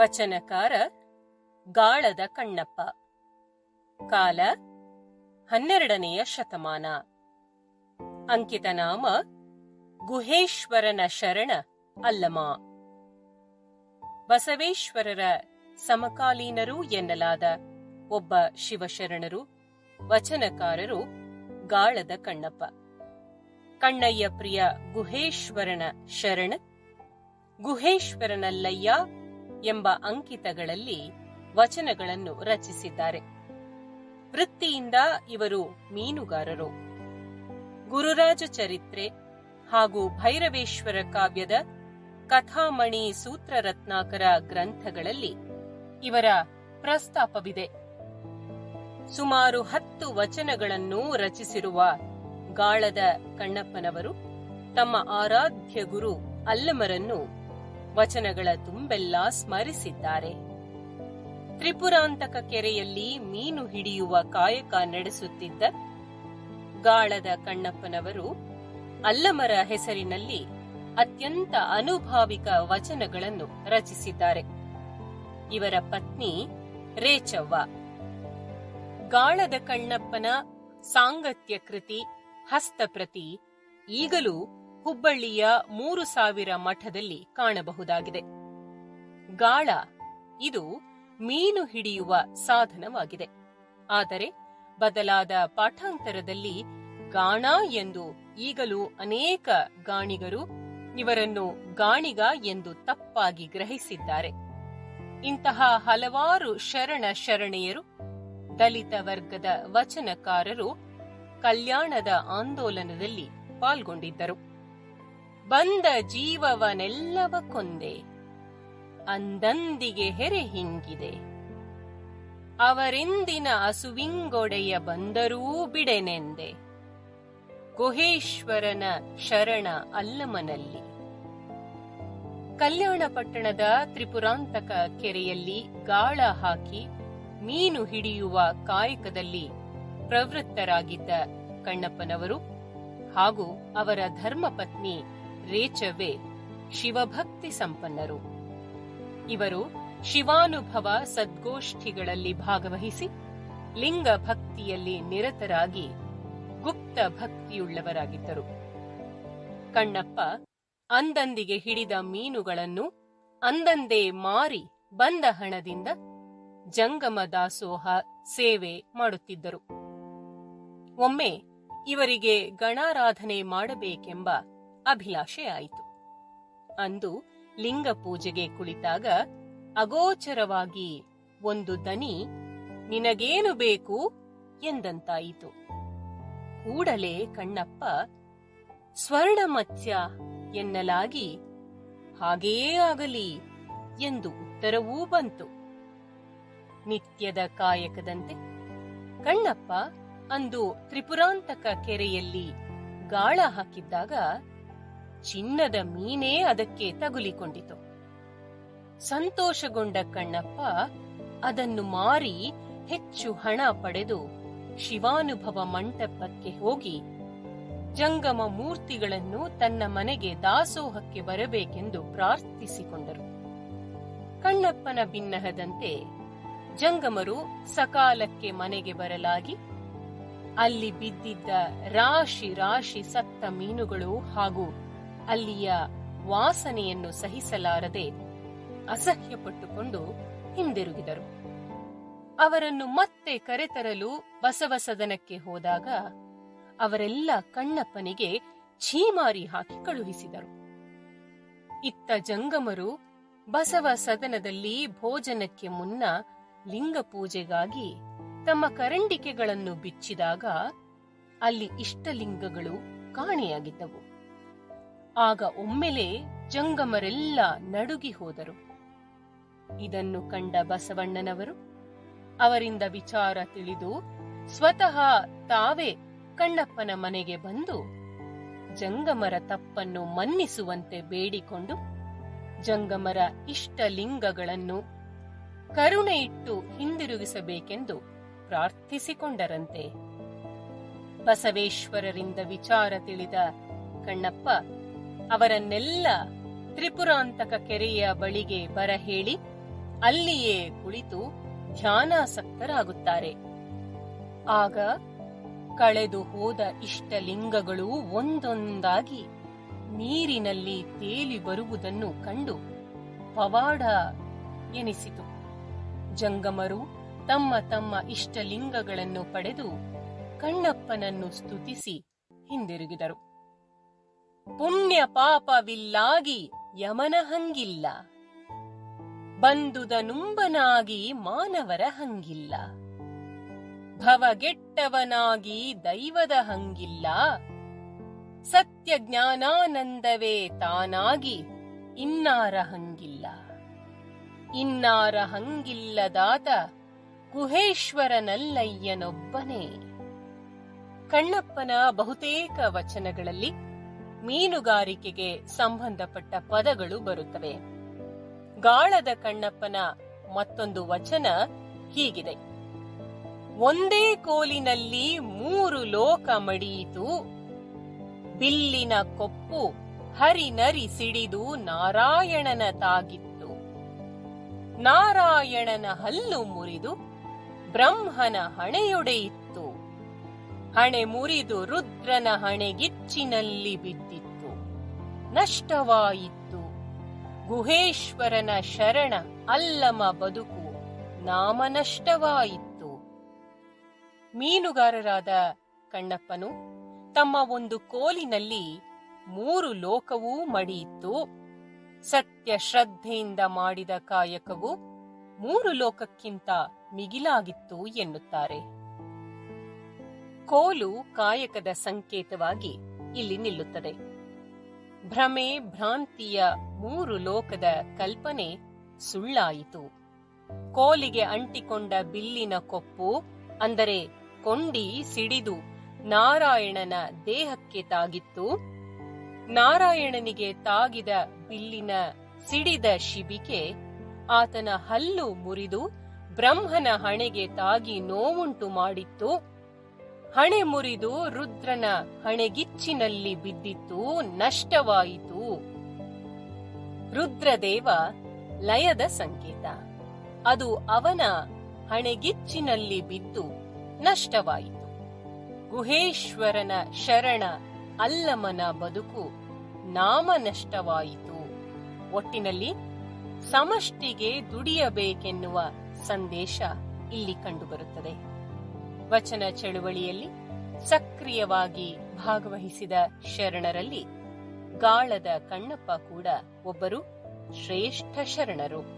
ವಚನಕಾರ ಗಾಳದ ಕಣ್ಣಪ್ಪ. ಕಾಲ ಹನ್ನೆರಡನೆಯ ಶತಮಾನ. ಅಂಕಿತ ನಾಮ ಗುಹೇಶ್ವರನ ಶರಣ ಅಲ್ಲಮ ಬಸವೇಶ್ವರರ ಸಮಕಾಲೀನರು ಎನ್ನಲಾದ ಒಬ್ಬ ಶಿವಶರಣರು, ವಚನಕಾರರು ಗಾಳದ ಕಣ್ಣಪ್ಪ. ಕಣ್ಣಯ್ಯ ಪ್ರಿಯ ಗುಹೇಶ್ವರನ ಶರಣ, ಗುಹೇಶ್ವರನಲ್ಲಯ್ಯ ಎಂಬ ಅಂಕಿತಗಳಲ್ಲಿ ವಚನಗಳನ್ನು ರಚಿಸಿದ್ದಾರೆ. ವೃತ್ತಿಯಿಂದ ಇವರು ಮೀನುಗಾರರು. ಗುರುರಾಜ ಚರಿತ್ರೆ ಹಾಗೂ ಭೈರವೇಶ್ವರ ಕಾವ್ಯದ ಕಥಾಮಣಿ ಸೂತ್ರರತ್ನಾಕರ ಗ್ರಂಥಗಳಲ್ಲಿ ಇವರ ಪ್ರಸ್ತಾಪವಿದೆ. ಸುಮಾರು ಹತ್ತು ವಚನಗಳನ್ನು ರಚಿಸಿರುವ ಗಾಳದ ಕಣ್ಣಪ್ಪನವರು ತಮ್ಮ ಆರಾಧ್ಯ ಗುರು ಅಲ್ಲಮರನ್ನು ವಚನಗಳ ತುಂಬೆಲ್ಲ ಸ್ಮರಿಸಿದ್ದಾರೆ. ತ್ರಿಪುರಾಂತಕ ಕೆರೆಯಲ್ಲಿ ಮೀನು ಹಿಡಿಯುವ ಕಾಯಕ ನಡೆಸುತ್ತಿದ್ದ ಗಾಳದ ಕಣ್ಣಪ್ಪನವರು ಅಲ್ಲಮರ ಹೆಸರಿನಲ್ಲಿ ಅತ್ಯಂತ ಅನುಭಾವಿಕ ವಚನಗಳನ್ನು ರಚಿಸಿದ್ದಾರೆ. ಇವರ ಪತ್ನಿ ರೇಚವ್ವ. ಗಾಳದ ಕಣ್ಣಪ್ಪನ ಸಾಂಗತ್ಯ ಕೃತಿ ಹಸ್ತಪ್ರತಿ ಈಗಲೂ ಹುಬ್ಬಳ್ಳಿಯ ಮೂರು ಸಾವಿರ ಮಠದಲ್ಲಿ ಕಾಣಬಹುದಾಗಿದೆ. ಗಾಳ ಇದು ಮೀನು ಹಿಡಿಯುವ ಸಾಧನವಾಗಿದೆ. ಆದರೆ ಬದಲಾದ ಪಾಠಾಂತರದಲ್ಲಿ ಗಾಣ ಎಂದು ಈಗಲೂ ಅನೇಕ ಗಾಣಿಗರು ಇವರನ್ನು ಗಾಣಿಗ ಎಂದು ತಪ್ಪಾಗಿ ಗ್ರಹಿಸಿದ್ದಾರೆ. ಇಂತಹ ಹಲವಾರು ಶರಣ ಶರಣೆಯರು, ದಲಿತ ವರ್ಗದ ವಚನಕಾರರು ಕಲ್ಯಾಣದ ಆಂದೋಲನದಲ್ಲಿ ಪಾಲ್ಗೊಂಡಿದ್ದರು. ಬಂದ ಜೀವವನೆಲ್ಲವ ಕೊಂದೆ. ಅಂದಂದಿಗೆ ಹೆರೆ ಹಿಂಗಿದೆ. ಅವರಿಂದಿನ ಅಸುವಿಂಗೊಡೆಯ ಬಂದರೂ ಬಿಡೆನೆಂದೆ. ಗುಹೇಶ್ವರನ ಶರಣ ಅಲ್ಲಮನಲ್ಲಿ. ಕಲ್ಯಾಣ ಪಟ್ಟಣದ ತ್ರಿಪುರಾಂತಕ ಕೆರೆಯಲ್ಲಿ ಗಾಳ ಹಾಕಿ ಮೀನು ಹಿಡಿಯುವ ಕಾಯಕದಲ್ಲಿ ಪ್ರವೃತ್ತರಾಗಿದ್ದ ಕಣ್ಣಪ್ಪನವರು ಹಾಗೂ ಅವರ ಧರ್ಮಪತ್ನಿ ರೇಚವ್ವೆ ಶಿವಭಕ್ತಿ ಸಂಪನ್ನರು. ಇವರು ಶಿವಾನುಭವ ಸದ್ಗೋಷ್ಠಿಗಳಲ್ಲಿ ಭಾಗವಹಿಸಿ ಲಿಂಗ ಭಕ್ತಿಯಲ್ಲಿ ನಿರತರಾಗಿ ಗುಪ್ತ ಭಕ್ತಿಯುಳ್ಳವರಾಗಿದ್ದರು. ಕಣ್ಣಪ್ಪ ಅಂದಂದಿಗೆ ಹಿಡಿದ ಮೀನುಗಳನ್ನು ಅಂದಂದೇ ಮಾರಿ ಬಂದ ಹಣದಿಂದ ಜಂಗಮ ದಾಸೋಹ ಸೇವೆ ಮಾಡುತ್ತಿದ್ದರು. ಒಮ್ಮೆ ಇವರಿಗೆ ಗಣಾರಾಧನೆ ಮಾಡಬೇಕೆಂಬ ಅಭಿಲಾಷೆ ಆಯಿತು. ಅಂದು ಲಿಂಗ ಪೂಜೆಗೆ ಕುಳಿತಾಗ ಅಗೋಚರವಾಗಿ ಒಂದು ದನಿ, ನಿನಗೇನು ಬೇಕು? ಎಂದಂತಾಯಿತು. ಕೂಡಲೇ ಕಣ್ಣಪ್ಪ, ಸ್ವರ್ಣಮತ್ಸ್ಯ ಎನ್ನಲಾಗಿ, ಹಾಗೇ ಆಗಲಿ ಎಂದು ಉತ್ತರವೂ ಬಂತು. ನಿತ್ಯದ ಕಾಯಕದಂತೆ ಕಣ್ಣಪ್ಪ ಅಂದು ತ್ರಿಪುರಾಂತಕ ಕೆರೆಯಲ್ಲಿ ಗಾಳ ಹಾಕಿದ್ದಾಗ ಚಿನ್ನದ ಮೀನೇ ಅದಕ್ಕೆ ತಗುಲಿಕೊಂಡಿತು. ಸಂತೋಷಗೊಂಡ ಕಣ್ಣಪ್ಪ ಅದನ್ನು ಮಾರಿ ಹೆಚ್ಚು ಹಣ ಪಡೆದು ಶಿವಾನುಭವ ಮಂಟಪಕ್ಕೆ ಹೋಗಿ ಜಂಗಮ ಮೂರ್ತಿಗಳನ್ನು ತನ್ನ ಮನೆಗೆ ದಾಸೋಹಕ್ಕೆ ಬರಬೇಕೆಂದು ಪ್ರಾರ್ಥಿಸಿಕೊಂಡರು. ಕಣ್ಣಪ್ಪನ ಬಿನ್ನಹದಂತೆ ಜಂಗಮರು ಸಕಾಲಕ್ಕೆ ಮನೆಗೆ ಬರಲಾಗಿ ಅಲ್ಲಿ ಬಿದ್ದಿದ್ದ ರಾಶಿ ರಾಶಿ ಸತ್ತ ಮೀನುಗಳು ಹಾಗೂ ಅಲ್ಲಿಯ ವಾಸನೆಯನ್ನು ಸಹಿಸಲಾರದೆ ಅಸಹ್ಯಪಟ್ಟುಕೊಂಡು ಹಿಂದಿರುಗಿದರು. ಅವರನ್ನು ಮತ್ತೆ ಕರೆತರಲು ಬಸವಸದನಕ್ಕೆ ಹೋದಾಗ ಅವರೆಲ್ಲ ಕಣ್ಣಪ್ಪನಿಗೆ ಛೀಮಾರಿ ಹಾಕಿ ಕಳುಹಿಸಿದರು. ಇತ್ತ ಜಂಗಮರು ಬಸವ ಸದನದಲ್ಲಿ ಭೋಜನಕ್ಕೆ ಮುನ್ನ ಲಿಂಗ ಪೂಜೆಗಾಗಿ ತಮ್ಮ ಕರಂಡಿಕೆಗಳನ್ನು ಬಿಚ್ಚಿದಾಗ ಅಲ್ಲಿ ಇಷ್ಟಲಿಂಗಗಳು ಕಾಣೆಯಾಗಿದ್ದವು. ಆಗ ಒಮ್ಮೆಲೆ ಜಂಗಮರೆಲ್ಲ ನಡುಗಿ ಹೋದರು. ಇದನ್ನು ಕಂಡ ಬಸವಣ್ಣನವರು ಅವರಿಂದ ವಿಚಾರ ತಿಳಿದು ಸ್ವತಃ ತಾವೇ ಕಣ್ಣಪ್ಪನ ಮನೆಗೆ ಬಂದು ಜಂಗಮರ ತಪ್ಪನ್ನು ಮನ್ನಿಸುವಂತೆ ಬೇಡಿಕೊಂಡು ಜಂಗಮರ ಇಷ್ಟಲಿಂಗಗಳನ್ನು ಕರುಣೆ ಇಟ್ಟು ಹಿಂದಿರುಗಿಸಬೇಕೆಂದು ಪ್ರಾರ್ಥಿಸಿಕೊಂಡರಂತೆ. ಬಸವೇಶ್ವರರಿಂದ ವಿಚಾರ ತಿಳಿದ ಕಣ್ಣಪ್ಪ ಅವರನ್ನೆಲ್ಲ ತ್ರಿಪುರಾಂತಕ ಕೆರೆಯ ಬಳಿಗೆ ಬರಹೇಳಿ ಅಲ್ಲಿಯೇ ಕುಳಿತು ಧ್ಯಾನಾಸಕ್ತರಾಗುತ್ತಾರೆ. ಆಗ ಕಳೆದು ಹೋದ ಇಷ್ಟಲಿಂಗಗಳು ಒಂದೊಂದಾಗಿ ನೀರಿನಲ್ಲಿ ತೇಲಿ ಬರುವುದನ್ನು ಕಂಡು ಪವಾಡ ಎನಿಸಿತು. ಜಂಗಮರು ತಮ್ಮ ತಮ್ಮ ಇಷ್ಟಲಿಂಗಗಳನ್ನು ಪಡೆದು ಕಣ್ಣಪ್ಪನನ್ನು ಸ್ತುತಿಸಿ ಹಿಂದಿರುಗಿದರು. ಪುಣ್ಯ ಪಾಪವಿಲ್ಲಾಗಿ ಯಮನ ಹಂಗಿಲ್ಲ. ಬಂದುದ ನುಂಬನಾಗಿ ಮಾನವರ ಹಂಗಿಲ್ಲ. ಭವಗೆಟ್ಟವನಾಗಿ ದೈವದ ಹಂಗಿಲ್ಲ. ಸತ್ಯ ಜ್ಞಾನಾನಂದವೇ ತಾನಾಗಿ ಇನ್ನಾರ ಹಂಗಿಲ್ಲ. ಇನ್ನಾರ ಹಂಗಿಲ್ಲದಾತ ಗುಹೇಶ್ವರನಲ್ಲಯ್ಯನೊಬ್ಬನೇ. ಕಣ್ಣಪ್ಪನ ಬಹುತೇಕ ವಚನಗಳಲ್ಲಿ ಮೀನುಗಾರಿಕೆಗೆ ಸಂಬಂಧಪಟ್ಟ ಪದಗಳು ಬರುತ್ತವೆ. ಗಾಳದ ಕಣ್ಣಪ್ಪನ ಮತ್ತೊಂದು ವಚನ ಹೀಗಿದೆ. ಒಂದೇ ಕೋಲಿನಲ್ಲಿ ಮೂರು ಲೋಕ ಮಡಿಯಿತು. ಬಿಲ್ಲಿನ ಕೊಪ್ಪು ಹರಿನರಿ ಸಿಡಿದು ನಾರಾಯಣನ ತಾಗಿತ್ತು. ನಾರಾಯಣನ ಹಲ್ಲು ಮುರಿದು ಬ್ರಹ್ಮನ ಹಣೆಯೊಡೆಯಿತ್ತು ಹಣೆ ಮುರಿದು ರುದ್ರನ ಹಣೆಗಿಚ್ಚಿನಲ್ಲಿ ಬಿದ್ದಿತ್ತು. ನಷ್ಟವಾಯಿತು. ಗುಹೇಶ್ವರನ ಶರಣ ಅಲ್ಲಮ ಬದುಕು ನಾಮನಷ್ಟವಾಯಿತು ಮೀನುಗಾರರಾದ ಕಣ್ಣಪ್ಪನು ತಮ್ಮ ಒಂದು ಕೋಲಿನಲ್ಲಿ ಮೂರು ಲೋಕವೂ ಮಡಿಯಿತ್ತು. ಸತ್ಯ ಶ್ರದ್ಧೆಯಿಂದ ಮಾಡಿದ ಕಾಯಕವು ಮೂರು ಲೋಕಕ್ಕಿಂತ ಮಿಗಿಲಾಗಿತ್ತು ಎನ್ನುತ್ತಾರೆ. ಕೋಲು ಕಾಯಕದ ಸಂಕೇತವಾಗಿ ಇಲ್ಲಿ ನಿಲ್ಲುತ್ತದೆ. ಭ್ರಮೆ ಭ್ರಾಂತಿಯ ಮೂರು ಲೋಕದ ಕಲ್ಪನೆ ಸುಳ್ಳಾಯಿತು. ಕೋಲಿಗೆ ಅಂಟಿಕೊಂಡ ಬಿಲ್ಲಿನ ಕೊಪ್ಪು, ಅಂದರೆ ಕೊಂಡಿ ಸಿಡಿದು ನಾರಾಯಣನ ದೇಹಕ್ಕೆ ತಾಗಿತ್ತು. ನಾರಾಯಣನಿಗೆ ತಾಗಿದ ಬಿಲ್ಲಿನ ಸಿಡಿದ ಶಿಬಿಕೆ ಆತನ ಹಲ್ಲು ಮುರಿದು ಬ್ರಹ್ಮನ ಹಣೆಗೆ ತಾಗಿ ನೋವುಂಟು ಮಾಡಿತ್ತು. ಹಣೆ ಮುರಿದು ರುದ್ರನ ಹಣೆಗಿಚ್ಚಿನಲ್ಲಿ ಬಿದ್ದಿತ್ತು, ನಷ್ಟವಾಯಿತು. ರುದ್ರದೇವ ಲಯದ ಸಂಕೇತ. ಅದು ಅವನ ಹಣೆಗಿಚ್ಚಿನಲ್ಲಿ ಬಿದ್ದು ನಷ್ಟವಾಯಿತು. ಗುಹೇಶ್ವರನ ಶರಣ ಅಲ್ಲಮನ ಬದುಕು ನಾಮ ನಷ್ಟವಾಯಿತು ಒಟ್ಟಿನಲ್ಲಿ ಸಮಷ್ಟಿಗೆ ದುಡಿಯಬೇಕೆನ್ನುವ ಸಂದೇಶ ಇಲ್ಲಿ ಕಂಡುಬರುತ್ತದೆ. ವಚನ ಚಳುವಳಿಯಲ್ಲಿ ಸಕ್ರಿಯವಾಗಿ ಭಾಗವಹಿಸಿದ ಶರಣರಲ್ಲಿ ಗಾಳದ ಕಣ್ಣಪ್ಪ ಕೂಡ ಒಬ್ಬರು ಶ್ರೇಷ್ಠ ಶರಣರು.